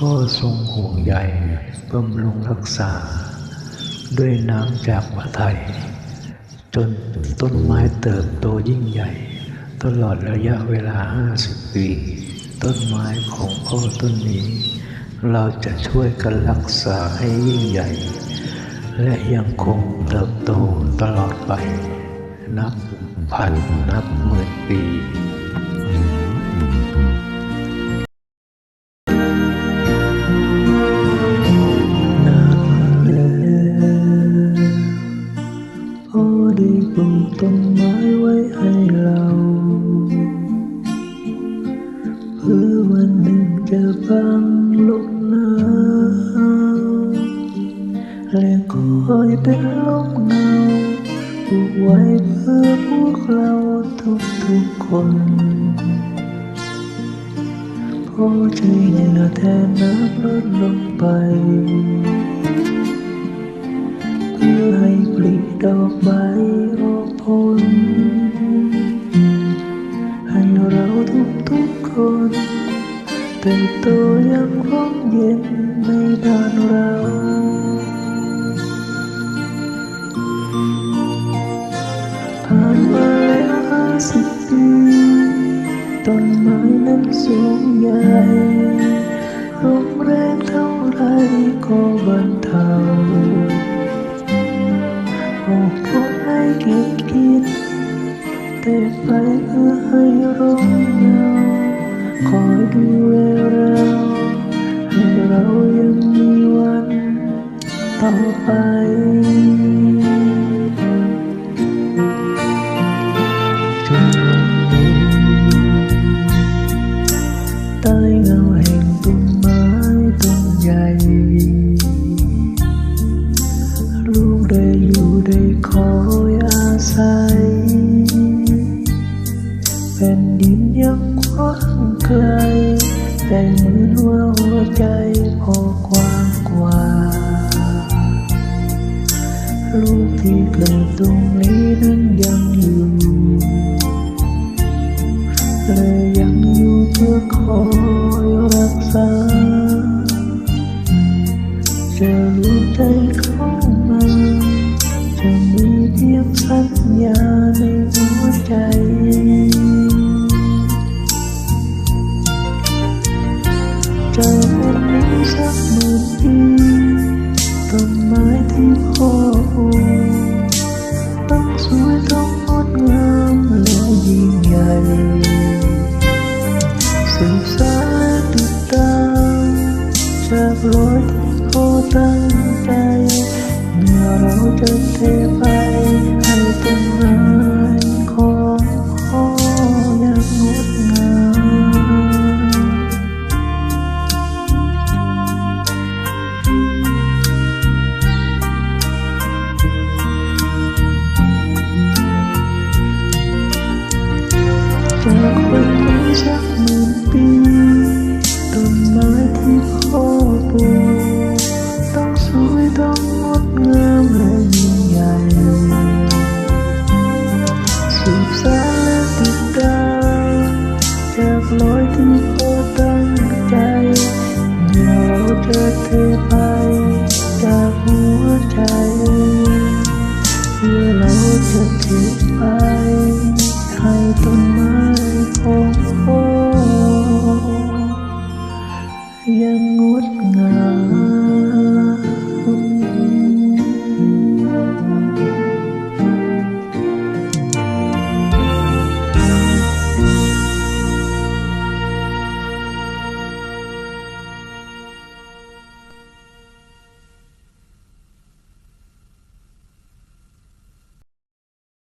ก็ทรงห่วงใยบำรุงรักษา ด้วยน้ำจากพระไทย จนต้นไม้เติบโตยิ่งใหญ่ ตลอดระยะเวลา 50 ปี ต้นไม้ของพ่อต้นนี้ เราจะช่วยกันรักษาให้ยิ่งใหญ่ และยังคงเติบโตตลอดไป นับพันนับหมื่นปีน บางลมหนาวและคอยเป็นลมเงาปลูกไว้เพื่อพวกเราทุกๆคนพอใจเหงื่อแทนน้ำลดลงไปเพื่อให้ปลีดอกใบออกผล เติบโตยังร่มเย็นในบ้านเราผ่านมาแล้วห้าสิบปีต้นไม้นั้นสูงใหญ่ลมแรงเท่าไรก็บรรเทาออกผลให้เก็บกินแต่ไปเพื่อให้ร่มเงา คอยดูแลเราให้เรายังมีวันต่อไปจนวันนี้ใต้เงาแห่งต้นไม้ต้นใหญ่ลูกได้อยู่ได้คอ เหมือนว่าหัวใจพอกว้างกว่าลูกที่เกิดตรงนี้นั้นยังอยู่และยังอยู่เพื่อคอยรักษาจะรู้ใจเข้ามา จะมีเพียงสัญญา จากวันนี้สักหมื่นปีต้นไม้ที่พ่อปลูกต้องสวยต้องงดงามและยิ่งใหญ่สืบสานและติดตามจากรอยที่พ่อตั้งใจเมื่อเราจะเทไปให้ต้นไม้ อเธอไปจากหัวใจเมื่อเราจะทิ้งไปใครต้น